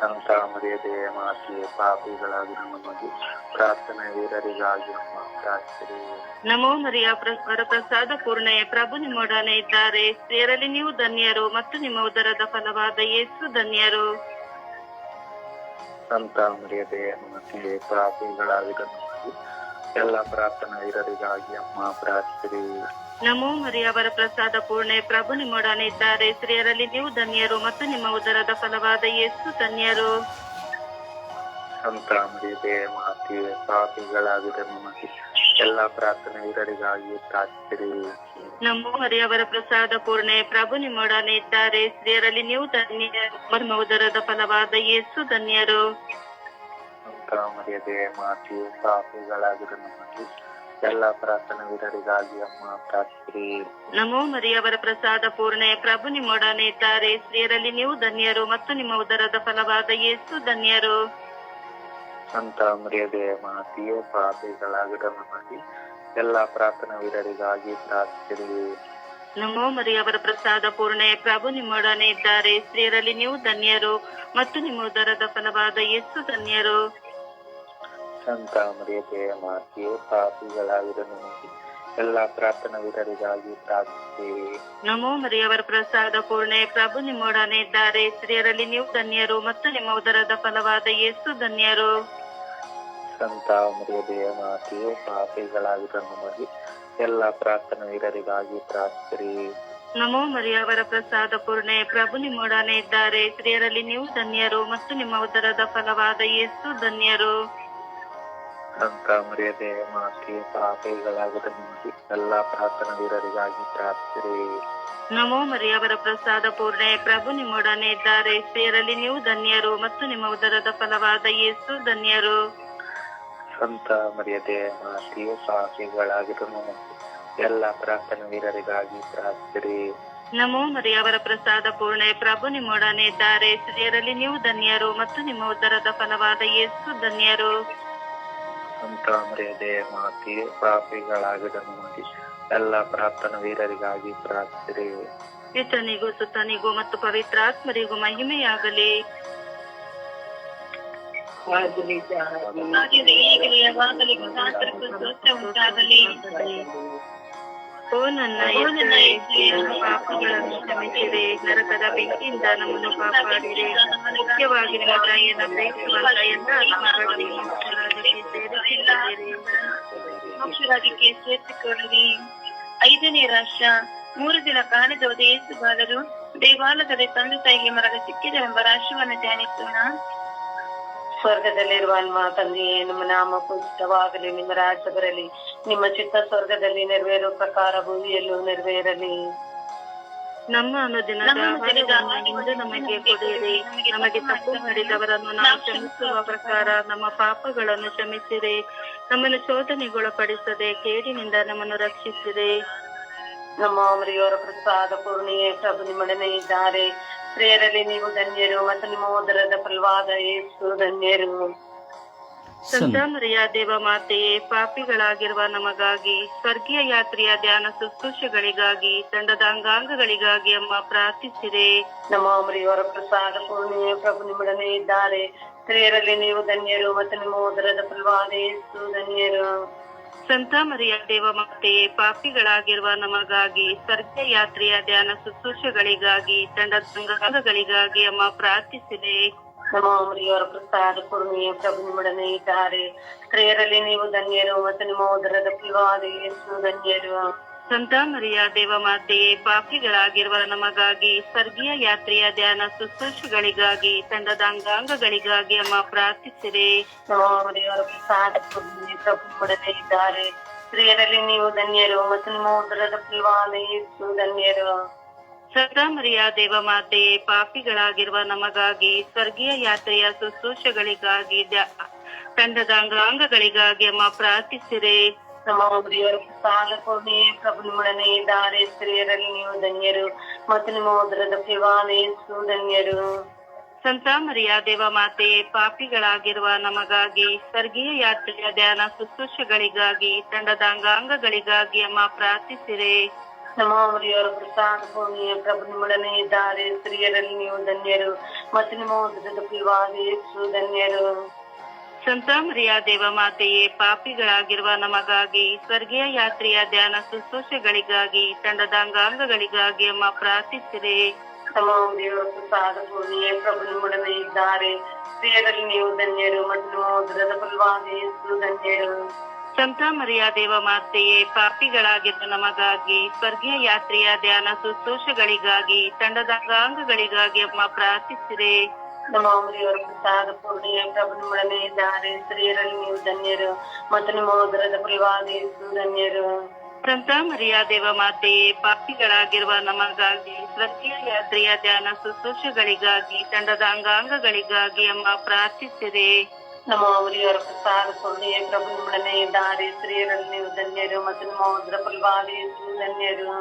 ಸಂತ ಮರ್ಯಾದೆ ಮಾತೆಯೇ ಪಾಪಿಗಳಾಗಿ ನಮಗೆ ಪ್ರಾರ್ಥನೆ ವೀರರಿಗಾಗಿ ನಮ್ಮ ಪ್ರಾರ್ಥನೆ ನಮೋ ಮರಿಯ ಅವರ ಪ್ರಸಾದ ಪೂರ್ಣೆ ಪ್ರಭು ನಿಮ್ಮೊಡನೆ ಇದ್ದಾರೆ. ಸ್ತ್ರೀಯರಲ್ಲಿ ನೀವು ಧನ್ಯರು ಮತ್ತು ನಿಮ್ಮ ಉದರದ ಫಲವಾದ ಯೇಸು ಧನ್ಯರು. ಸಂತ ಮರ್ಯಾದೆ ಮಾತೆಯೇ ಪಾಪಿಗಳಾಗಿ ನಮಗೆ ಎಲ್ಲ ಪ್ರಾರ್ಥನಾ ವೀರರಿಗಾಗಿ ಅಮ್ಮ ಪ್ರಾರ್ಥಿಸಿರಿ. ನಮೋ ಮರಿಯವರ ಪ್ರಸಾದ ಪೂರ್ಣೆ. ಪ್ರಭು ನಿಮ್ಮೊಡನೆ ಇದ್ದಾರೆ ಸ್ತ್ರೀಯರಲ್ಲಿ ನೀವು ಧನ್ಯರು ಮತ್ತು ನಿಮ್ಮ ಉದರದ ಫಲವಾದ ಯೇಸು ಧನ್ಯರು. ಸಂತ ಮರ್ಯಾದೆ ಮಾತಿ ಪಾಪಿಗಳಾಗಿದೆ ನಮಗೆ ಎಲ್ಲ ಪ್ರಾರ್ಥನೆ ವೀರರಿಗಾಗಿ ನಮೋ ಮರಿಯವರ ಪ್ರಸಾದ ಪೂರ್ಣೆ. ಪ್ರಭು ನಿಮ್ಮೊಡನೆ ಇದ್ದಾರೆ ಸ್ತ್ರೀಯರಲ್ಲಿ ನೀವು ಧನ್ಯರು ನಿಮ್ಮ ಉದರದ ಫಲವಾದ ಯೇಸು ಧನ್ಯರು. ಸಂತ ಮರ್ಯಾದೆ ಮಾತಿ ಪಾಪಿಗಳಾಗಿರುವ ನಮಗೆ ಎಲ್ಲ ಪ್ರಾರ್ಥನೆ ವೀರರಿಗಾಗಿ ಅಮ್ಮ ಪ್ರಾರ್ಥಿಸಿ ನಮೋ ಮರಿಯವರ ಪ್ರಸಾದ ಪೂರ್ಣೆ ಪ್ರಭು ನಿಮ್ಮೊಡನೆ ಇದ್ದಾರೆ. ಸ್ತ್ರೀಯರಲ್ಲಿ ನೀವು ಧನ್ಯರು ಮತ್ತು ನಿಮ್ಮ ಉದರದ ಫಲವಾದ ಯೇಸು ಧನ್ಯರು. ಸಂತ ಮರ್ಯಾದೆ ಮಾತಿ ಪಾಪಿಗಳಾಗಿರ ನಮಗೆ ಎಲ್ಲ ಪ್ರಾರ್ಥನೆ ವೀರರಿಗಾಗಿ ಪ್ರಾರ್ಥನೆ ನಮೋ ಮರಿಯವರ ಪ್ರಸಾದ ಪೂರ್ಣೆ ಪ್ರಭು ನಿಮ್ಮೊಡನೆ ಇದ್ದಾರೆ. ಸ್ತ್ರೀಯರಲ್ಲಿ ನೀವು ಧನ್ಯರು ಮತ್ತು ನಿಮ್ಮ ಉದರದ ಫಲವಾದ ಯೇಸು ಧನ್ಯರು. ಸಂತ ಮರ್ಯಾದೆ ಮಾತೆಯೇ ನಿಮಗೆ ಎಲ್ಲಾ ಪ್ರಾರ್ಥನಾ ವೀರರಿಗಾಗಿ ಪ್ರಾರ್ಥಿಸುತ್ತೇವೆ. ನಮೋ ಮರಿಯವರ ಪ್ರಸಾದ ಪೂರ್ಣೆ ಪ್ರಭು ನಿಮ್ಮೊಡನೆ ಇದ್ದಾರೆ. ಸ್ತ್ರೀಯರಲ್ಲಿ ನೀವು ಧನ್ಯರು ಮತ್ತು ನಿಮ್ಮ ಉದರದ ಫಲವಾದ ಯೇಸು ಧನ್ಯರು. ಸಂತ ಮರ್ಯಾದೆಯ ಮಾತೆಯೇ ಪಾಪಿಗಳಾಗಿರಲು ನಮಗೆ. ಎಲ್ಲ ಪ್ರಾರ್ಥನಾ ವೀರರಿಗಾಗಿ ಪ್ರಾರ್ಥಿಸಿರಿ. ನಮೋ ಮರಿಯವರ ಪ್ರಸಾದ ಪೂರ್ಣೆ ಪ್ರಭು ನಿಮ್ಮೊಡನೆ ಇದ್ದಾರೆ. ಸ್ತ್ರೀಯರಲ್ಲಿ ನೀವು ಧನ್ಯರು ಮತ್ತು ನಿಮ್ಮ ಉದರದ ಫಲವಾದ ಯೇಸು ಧನ್ಯರು. ಸಂತ ಮರ್ಯಾದೆ ಮಾತೆ ಪಾಪಿಗಳಾಗಿರುವ ನಮಗೆ. ಎಲ್ಲ ಪ್ರಾರ್ಥನಾ ವೀರರಿಗಾಗಿ ಪ್ರಾರ್ಥಿಸಿರಿ. ನಮೋ ಮರಿಯವರ ಪ್ರಸಾದ ಪೂರ್ಣೆ. ಪ್ರಭು ನಿಮ್ಮೊಡನೆ ಇದ್ದಾರೆ. ಸ್ತ್ರೀಯರಲ್ಲಿ ನೀವು ಧನ್ಯರು ಮತ್ತು ನಿಮ್ಮ ಉದರದ ಫಲವಾದ ಯೇಸು ಧನ್ಯರು. ಸಂತ ಮರ್ಯಾದೆ ಮಾತೆಯೇ ಪಾಪಿಗಳಾಗಿರುವ ನಮಗೆ ಎಲ್ಲ ಪ್ರಾರ್ಥನಾ ವೀರರಿಗಾಗಿ ಪ್ರಾರ್ಥಿಸಿರಿ. ನಮೋ ಮರಿಯವರ ಪ್ರಸಾದ ಪೂರ್ಣೆ. ಪ್ರಭು ನಿಮ್ಮೊಡನೆ ಇದ್ದಾರೆ. ಸ್ತ್ರೀಯರಲ್ಲಿ ನೀವು ಧನ್ಯರು ಮತ್ತು ನಿಮ್ಮ ಉದರದ ಫಲವಾದ ಯೇಸು ಧನ್ಯರು. ಸಂತ ಮರ್ಯಾದೆಯ ಮಾತಿ ನಮಗೆ ಎಲ್ಲ ಪ್ರಾರ್ಥನ ವೀರರಿಗಾಗಿ ಪ್ರಾರ್ಥನೆ ಪಿತನಿಗೂ ಸುತನಿಗೂ ಮತ್ತು ಪವಿತ್ರಾತ್ಮರಿಗೂ ಮಹಿಮೆಯಾಗಲಿ. ಓ ನನ್ನ ಪಾಪಗಳನ್ನು ಕ್ಷಮಿಸಿದೆ ನರಕದ ಬೆಂಕಿಯಿಂದ ನಮ್ಮನ್ನು ಕಾಪಾಡಿದೆ ಮುಖ್ಯವಾಗಿ ನಿಮ್ಮ ತಾಯಿಯನ್ನು ಪ್ರೀತಿಸುವಂತ ಎಲ್ಲ ಆತ್ಮಗಳನ್ನು ಸೇರಿಸಿಕೊಳ್ಳಿರಿ ಮೋಕ್ಷರಾಜ್ಯಕ್ಕೆ ಐದನೇ ರಾಷ್ಟ್ರ, ಮೂರು ದಿನ ಕಾಣದೋದ ಬಾಲರು ದೇವಾಲಯದಲ್ಲಿ ತಂದೆ ತಾಯಿಗೆ ಮರಣ ಸಿಕ್ಕಿದರೆಂಬ ರಾಷ್ಟ್ರವನ್ನು ಧ್ಯಾನಿಸೋಣ. ಸ್ವರ್ಗದಲ್ಲಿರುವ ನಮ್ಮ ತಂದೆಯೇ, ನಿಮ್ಮ ನಾಮ ಪೂಜಿತವಾಗಲಿ ನಿಮ್ಮ ರಾಜ್ಯ ಬರಲಿ. ನಿಮ್ಮ ಚಿತ್ತ ಸ್ವರ್ಗದಲ್ಲಿ ನೆರವೇರುವ ಪ್ರಕಾರ ಭೂಮಿಯಲ್ಲೂ ನೆರವೇರಲಿ. ನಮ್ಮ ಅನುದಿನದ ಇಂದು ನಮಗೆ ಕೊಡಿರಿ. ನಮಗೆ ತಪ್ಪು ಮಾಡಿದವರನ್ನು ನಾವು ಕ್ಷಮಿಸುವ ಪ್ರಕಾರ ನಮ್ಮ ಪಾಪಗಳನ್ನು ಕ್ಷಮಿಸಿರಿ. ನಮ್ಮನ್ನು ಶೋಧನೆಗೊಳಪಡಿಸದೆ ಕೇಡಿನಿಂದ ನಮ್ಮನ್ನು ರಕ್ಷಿಸಿರಿ. ನಮ್ಮ ಮರಿಯವರ ಪ್ರಸಾದ ಪೂರ್ಣಿಯೇ ಪ್ರಭು ನಿಮ್ಮೊಡನೆ ಇದ್ದಾರೆ. ಪ್ರೇಯರಲ್ಲಿ ನೀವು ಧನ್ಯರು ಮತ್ತು ನಿಮ್ಮ ಉದರದ ಫಲವಾದ ಏಸು ಧನ್ಯರು. ಸಂತ ಮರಿಯ ದೇವ ಮಾತೆಯೇ ಪಾಪಿಗಳಾಗಿರುವ ನಮಗಾಗಿ ಸ್ವರ್ಗೀಯ ಯಾತ್ರೆಯ ಧ್ಯಾನ ಶುಶ್ರೂಷೆಗಳಿಗಾಗಿ ತಂಡದ ಅಂಗಾಂಗಗಳಿಗಾಗಿ ಅಮ್ಮ ಪ್ರಾರ್ಥಿಸಿದೆ ನಮ್ಮ ಅಮರಿಯವರ ಪ್ರಸಾದ ಪೂರ್ಣಿಯ ಪ್ರಭು ನಿಮ್ಮೊಡನೆ ಇದ್ದಾರೆ. ಸ್ತ್ರೀಯರಲ್ಲಿ ನೀವು ಧನ್ಯರು ಮತ್ತು ನಿಮ್ಮ ಉದರದ ಫಲವಾದ ಧನ್ಯರು. ಸಂತ ಮರಿಯ ದೇವ ಮಾತೆಯೇ ಪಾಪಿಗಳಾಗಿರುವ ನಮಗಾಗಿ ಸ್ವರ್ಗೀಯ ಯಾತ್ರೆಯ ಧ್ಯಾನ ಶುಶ್ರೂಷೆಗಳಿಗಾಗಿ ತಂಡದ ಅಂಗಾಂಗಗಳಿಗಾಗಿ ಅಮ್ಮ ಪ್ರಾರ್ಥಿಸಿದೆ ನಮ್ಮ ಮರಿಯವರ ಪ್ರಸಾದ ಕುರ್ಮಿಯ ಪ್ರಭು ನಿಮ್ಮೊಡನೆ ಇದ್ದಾರೆ. ಸ್ತ್ರೀಯರಲ್ಲಿ ನೀವು ಧನ್ಯರು ಮತ್ತು ನಿಮ್ಮ ಉದರದ ಪಿವಾದ ಯೇಸು ಧನ್ಯರು. ಸಂತ ಮರಿಯ ದೇವ ಮಾತೆಯೇ ಪಾಪಿಗಳಾಗಿರುವ ನಮಗಾಗಿ ಸ್ವರ್ಗೀಯ ಯಾತ್ರೆಯ ಧ್ಯಾನ ಶುಶ್ರೂಷಗಳಿಗಾಗಿ ತಂಡದ ಅಂಗಾಂಗಗಳಿಗಾಗಿ ಅಮ್ಮ ಪ್ರಾರ್ಥಿಸಿದೆ ನಮ್ಮ ಮರಿಯವರ ಪ್ರಸಾದ ಕುರ್ಮಿ ಪ್ರಭು ನಿಮ್ಮೊಡನೆ ಇದ್ದಾರೆ. ಸ್ತ್ರೀಯರಲ್ಲಿ ನೀವು ಧನ್ಯರು ಮತ್ತು ನಿಮ್ಮ ಉದರದ ಪಿವಾದ ಯೇಸು ಧನ್ಯರು. ಸಂತ ಮರಿಯ ದೇವ ಮಾತೆಯೇ ಪಾಪಿಗಳಾಗಿರುವ ನಮಗಾಗಿ ಸ್ವರ್ಗೀಯ ಯಾತ್ರೆಯ ಶುಶ್ರೂಷಗಳಿಗಾಗಿ ತಂಡದ ಅಂಗಾಂಗಗಳಿಗಾಗಿ ಅಮ್ಮ ಪ್ರಾರ್ಥಿಸಿರೆ. ನಮ್ಮ ಪೂರ್ಣಿಯೇ ಪ್ರಭು ನಿಮ್ಮೊಡನೆ ಇದ್ದಾರೆ. ಸ್ತ್ರೀಯರಲ್ಲಿ ನೀವು ಧನ್ಯರು ಮತ್ತು ನಿಮ್ಮ ಉದರದ ಧನ್ಯರು ಸಂತ ಮರಿಯ ದೇವ ಮಾತೆಯೇ ಪಾಪಿಗಳಾಗಿರುವ ನಮಗಾಗಿ ಸ್ವರ್ಗೀಯ ಯಾತ್ರೆಯ ಧ್ಯಾನ ಶುಶ್ರೂಷಗಳಿಗಾಗಿ ತಂಡದ ಅಂಗಾಂಗಗಳಿಗಾಗಿ ಅಮ್ಮ ಪ್ರಾರ್ಥಿಸಿರೆ. ನಮ್ಮ ಪ್ರಸಾದಭೂಮಿಯ ಪ್ರಸಾದ ಪ್ರಭು ನಿಮ್ಮೊಡನೆ ಇದ್ದಾರೆ. ಸ್ತ್ರೀಯರಲ್ಲಿ ನೀವು ಧನ್ಯರು ಮತ್ತು ನಿಮ್ಮ ಉದರದ ಧನ್ಯರು. ಸಂತ ಮರಿಯ ದೇವ ಮಾತೆಯೇ ಪಾಪಿಗಳಾಗಿರುವ ನಮಗಾಗಿ ಸ್ವರ್ಗೀಯ ಯಾತ್ರೆಯ ಧ್ಯಾನ ಶುಶ್ರೂಷೆಗಳಿಗಾಗಿ ತಂಡದ ಅಂಗಾಂಗಗಳಿಗಾಗಿ ಅಮ್ಮ ಪ್ರಾರ್ಥಿಸಿರಿ. ನಮ್ಮ ದೇವರ ಪ್ರಸಾದ ಭೂಮಿಯ ಪ್ರಭು ನಿಮ್ಮೊಡನೆ ಇದ್ದಾರೆ. ಸ್ತ್ರೀಯರಲ್ಲಿ ನೀವು ಧನ್ಯರು ಮತ್ತು ನಿಮ್ಮ ಉದರದ ಧನ್ಯರು. ಸಂತ ಮರಿಯಾ ದೇವ ಮಾತೆಯೇ ಪಾಪಿಗಳಾಗಿದ್ದ ನಮಗಾಗಿ ಸ್ವರ್ಗೀಯ ಯಾತ್ರೆಯ ಧ್ಯಾನ ಶುಶ್ರೂಷಗಳಿಗಾಗಿ ತಂಡದ ಅಂಗಾಂಗಗಳಿಗಾಗಿ ಅಮ್ಮ ಪ್ರಾರ್ಥಿಸಿದೆ ನಮ್ಮ ದೇವರ ಪ್ರಸಾದ ಪೂರ್ಣಿಯ ಪ್ರಭು ನಿಮ್ಮೊಡನೆ ಇದ್ದಾರೆ. ಸ್ತ್ರೀಯರಲ್ಲಿ ನೀವು ಧನ್ಯರು ಮತ್ತು ನಿಮ್ಮ ಉದರದ ಫಲವಾದ ಧನ್ಯರು. ಸಂತ ಮರಿಯ ದೇವ ಮಾತೆಯೇ ಪಾಪಿಗಳಾಗಿರುವ ನಮಗಾಗಿ ಸ್ವರ್ಗೀಯ ಯಾತ್ರೆಯ ಧ್ಯಾನ ಶುಶ್ರೂಷಗಳಿಗಾಗಿ ತಂಡದ ಅಂಗಾಂಗಗಳಿಗಾಗಿ ಅಮ್ಮ ಪ್ರಾರ್ಥಿಸಿರೆ. ನಮ್ಮ ದೇವರ ಪ್ರಸಾದ ಪೂರ್ಣಿಯೇ ಪ್ರಭು ನಿಮ್ಮೊಡನೆ ಇದ್ದಾರೆ. ಸ್ತ್ರೀಯರಲ್ಲಿ ನೀವು ಧನ್ಯರು ಮತ್ತು ನಿಮ್ಮ ಉದ್ರ ಫಲವಾದ ಧನ್ಯರು.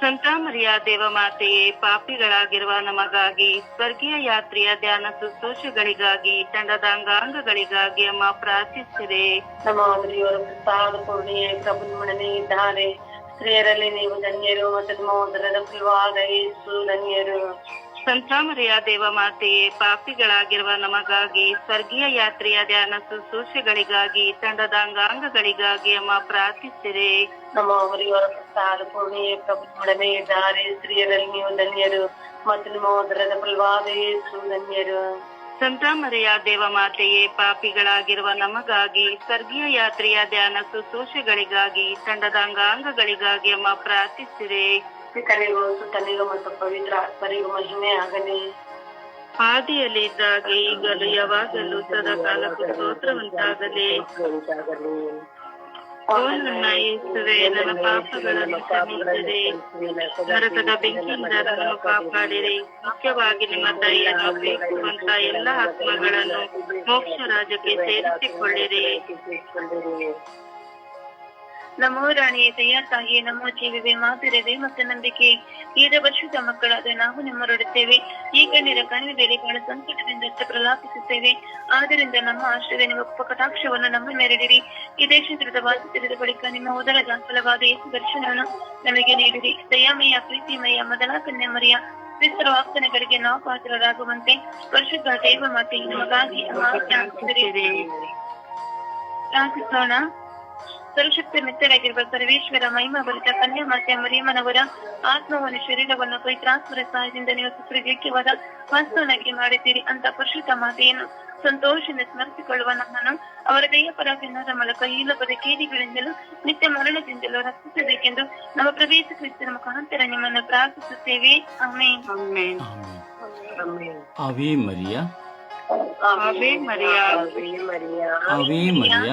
ಸಂತ ಮರಿಯ ದೇವ ಮಾತೆಯೇ ಪಾಪಿಗಳಾಗಿರುವ ನಮಗಾಗಿ ಸ್ವರ್ಗೀಯ ಯಾತ್ರೆಯ ಧ್ಯಾನ ಶುಶ್ರೂಷೆಗಳಿಗಾಗಿ ತಂಡದ ಅಂಗಾಂಗಗಳಿಗಾಗಿ ಅಮ್ಮ ಪ್ರಾರ್ಥಿಸಿದೆ ನಮ್ಮ ದೇವರ ಪ್ರಸಾದ ಪೂರ್ಣಿಯೇ ಪ್ರಭು ನಿಮ್ಮೊಡನೆ ಇದ್ದಾರೆ. ಸ್ತ್ರೀಯರಲ್ಲಿ ನೀವು ಧನ್ಯರು ಮತ್ತು ನಿಮ್ಮ ಉದರದ ಫಲವಾದ ಯೇಸು ಧನ್ಯರು. ಸಂತ ಮರಿಯ ದೇವ ಮಾತೆಯೇ ಪಾಪಿಗಳಾಗಿರುವ ನಮಗಾಗಿ ಸ್ವರ್ಗೀಯ ಯಾತ್ರೆಯ ಧ್ಯಾನ ಶುಶ್ರೂಷೆಗಳಿಗಾಗಿ ತಂಡದ ಅಂಗಾಂಗಗಳಿಗಾಗಿ ಅಮ್ಮ ಪ್ರಾರ್ಥಿಸಿರಿ. ನಮ್ಮ ಪ್ರಸಾದ ಪೂರ್ಣಿಯೇ ಪ್ರಭು ಇದ್ದಾರೆ. ಸ್ತ್ರೀಯರಲ್ಲಿ ನೀವು ಧನ್ಯರು. ಮತ್ತು ನಿಮ್ಮ ಉದರದ ಫಲವಾದ ಯೇಸು ಧನ್ಯರು. ಸಂತ ಮರಿಯ ದೇವ ಮಾತೆಯೇ ಪಾಪಿಗಳಾಗಿರುವ ನಮಗಾಗಿ ಸ್ವರ್ಗೀಯ ಯಾತ್ರೆಯ ಧ್ಯಾನ ಶುಶ್ರೂಷೆಗಳಿಗಾಗಿ ತಂಡದ ಅಂಗಾಂಗಗಳಿಗಾಗಿ ಅಮ್ಮ ಪ್ರಾರ್ಥಿಸಿರೆ. ಪಿತನಿಗೂ ಸುತನಿಗೂ ಮತ್ತು ಪವಿತ್ರ ಆತ್ಮರಿಗೂ ಮಹಿಮೆ ಆಗಲಿ. ಆದಿಯಲ್ಲಿ ಇದ್ದಾಗೆ ಈಗಲೂ ಯಾವಾಗಲೂ ಸದಾ ಕಾಲಕ್ಕೂ ಸ್ತೋತ್ರವಂತಾಗಲಿ ಓ ನನ್ನ ಯೇಸುವೆ, ನನ್ನ ಪಾಪಗಳನ್ನು ಕ್ಷಮಿಸಿದೆ ನರಕದ ಬೆಂಕಿಯಿಂದ ನನ್ನನ್ನು ಕಾಪಾಡಿರಿ. ಮುಖ್ಯವಾಗಿ ನಿಮ್ಮ ದಯೆಯನ್ನು ಅಪೇಕ್ಷಿಸುವಂತ ಎಲ್ಲ ಆತ್ಮಗಳನ್ನು ಮೋಕ್ಷ ರಾಜ್ಯಕ್ಕೆ ಸೇರಿಸಿಕೊಳ್ಳಿರಿ. ನಮೋ ರಾಣಿಯೇ, ದಯಾ ತಾಯಿಯೇ, ನಮೋ ಜೀವಿವೆ, ಮಾತಿರವೆ ಮತ್ತು ನಂಬಿಕೆ. ಈದ ವರ್ಷದ ಮಕ್ಕಳಾದ ನಾವು ನಿಮ್ಮರೊಡುತ್ತೇವೆ ಈ ಕಣ್ಣೀರ ಕಣಿವೆಯಲ್ಲಿ ಬಹಳ ಸಂಕಟದಿಂದ ಪ್ರಲಾಪಿಸುತ್ತೇವೆ. ಆದ್ದರಿಂದ ನಮ್ಮ ಆಶ್ರಯ ನಿಮ್ಮ ಕಟಾಕ್ಷವನ್ನು ನಮ್ಮ ಮೇರೆಡಿರಿ. ಈ ವಾಸ ವಾಸಿಸಿದ ಬಳಿಕ ನಿಮ್ಮ ಉದರದ ಫಲವಾದ ದರ್ಶನವನ್ನು ನಮಗೆ ನೀಡಿರಿ. ದಯಾಮಯ, ಪ್ರೀತಿಮಯ, ಮೊದಲ ಕನ್ಯಾ ಮರಿಯ, ಕ್ರಿಸ್ತರ ವಾಗ್ದಾನಗಳಿಗೆ ನಾವು ಪಾತ್ರರಾಗುವಂತೆ ಪರಿಶುದ್ಧ ದೇವ ಮಾತೆ ನಮಗಾಗಿ. ಪ್ರಾರ್ಥಿಸೋಣ. ಸರ್ವಶಕ್ತಿ ನಿತ್ಯರಾಗಿರುವ ಸರ್ವೇಶ್ವರ ಮಹಿಮಾ ಭರಿತ ಕನ್ಯಾ ಮಾತೆ ಮರಿಯಮ್ಮನವರ ಆತ್ಮವನ್ನು ಶರೀರವನ್ನು ಪವಿತ್ರಾತ್ಮರ ಸಹಾಯದಿಂದ ನೀವು ಸುಪ್ರಯೋಗ್ಯವಾದ ವಾಸ್ತವನಾಗಿ ಮಾಡಿದ್ದೀರಿ ಅಂತ ಪುರುಷಿತ ಮಾತೆಯನ್ನು ಸಂತೋಷದಿಂದ ಸ್ಮರಿಸಿಕೊಳ್ಳುವ ನಮ್ಮನ್ನು ಅವರ ದಯ ಪರಾಧೀನದ ಮೂಲಕ ಈ ಲೋಕದ ಕೇಡಿಗಳಿಂದಲೂ ನಿತ್ಯ ಮರಣದಿಂದಲೂ ರಕ್ಷಿಸಬೇಕೆಂದು ನಮ್ಮ ಪ್ರವೇಶ ಕ್ರಿಸ್ತನ ಮುಖಾಂತರ ನಿಮ್ಮನ್ನು ಪ್ರಾರ್ಥಿಸುತ್ತೇವೆ ಆಮೇನ್ ಮರಿಯ ಅವೇ ಮರಿಯ ಆವೆ ಮರಿಯ ಅವೇ ಮರಿಯ